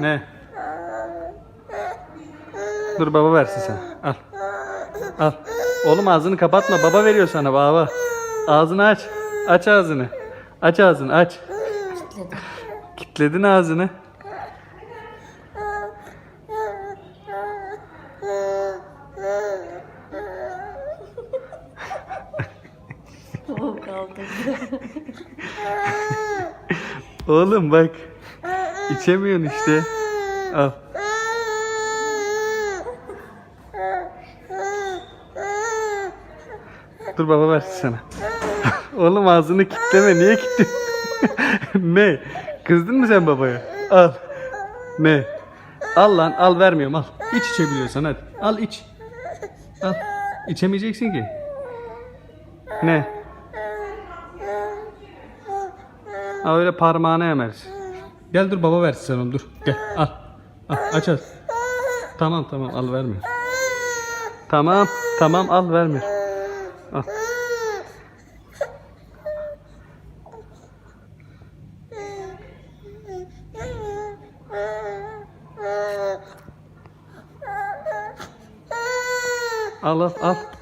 Ne? Dur baba versin sen. Al. Al. Oğlum ağzını kapatma. Baba veriyor sana baba. Ağzını aç. Aç ağzını. Aç ağzını aç. Kitledim. Kitledin ağzını. Oğlum bak. İçemiyorsun işte. Al. Dur baba versin sana. Oğlum ağzını kitleme. Niye kilitliyorsun? ne? Kızdın mı sen babaya? Al. Ne? Al lan al vermiyorum al. İç içebiliyorsan hadi. Al iç. Al. İçemeyeceksin ki. Ne? Ha öyle parmağına emersin. Gel dur baba versin sen onu dur. Gel al. al aç aç. Tamam tamam al vermiyor. Tamam tamam al vermiyor. Al. Al al al.